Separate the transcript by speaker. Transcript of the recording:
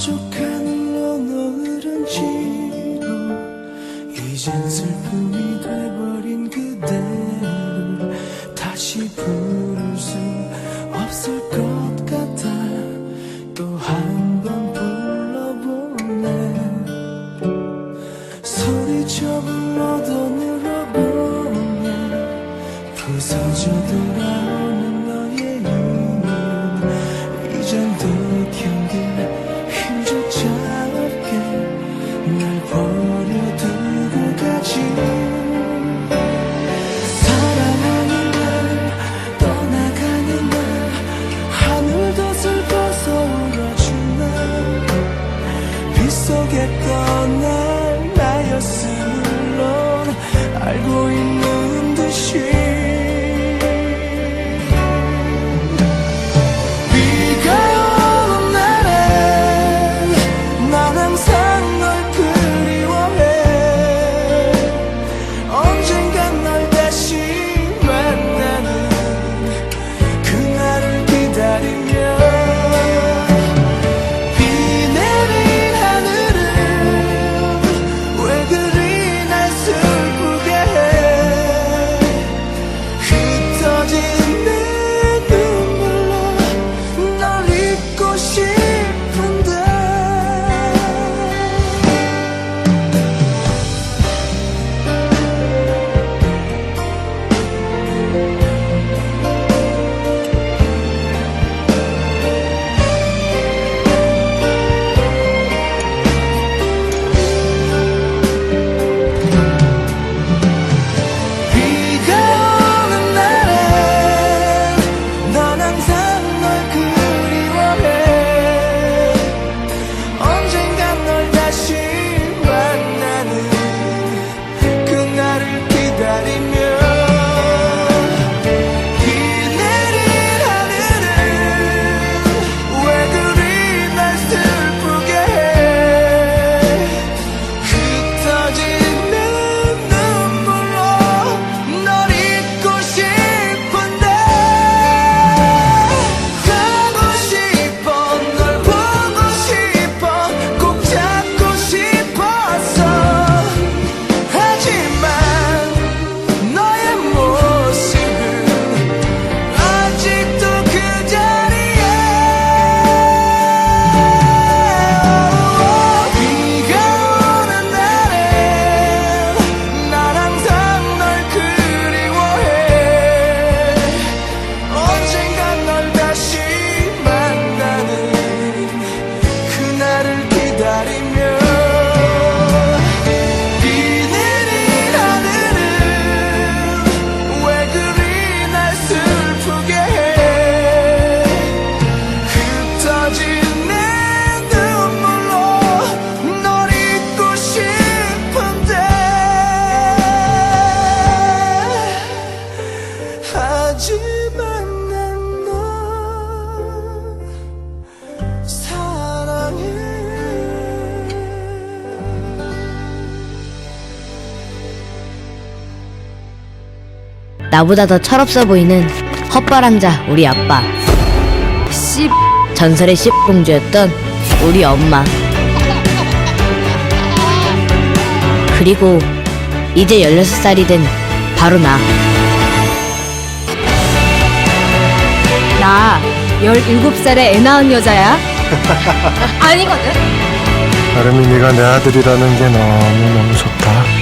Speaker 1: 촉촉한 흘러너흐른 지로 이젠 슬픔이 돼버린 그 속에 떠날 나였음을 넌 알고 있는 나보다
Speaker 2: 더 철없어 보이는 헛바랑자 우리 아빠 씨 전설의 씨 공주였던 우리 엄마 그리고 이제 16살이 된 바로 나.
Speaker 3: 나 17살의 애 낳은 여자야? 아니거든.
Speaker 4: 아름이 네가 내 아들이라는 게 너무너무 좋다.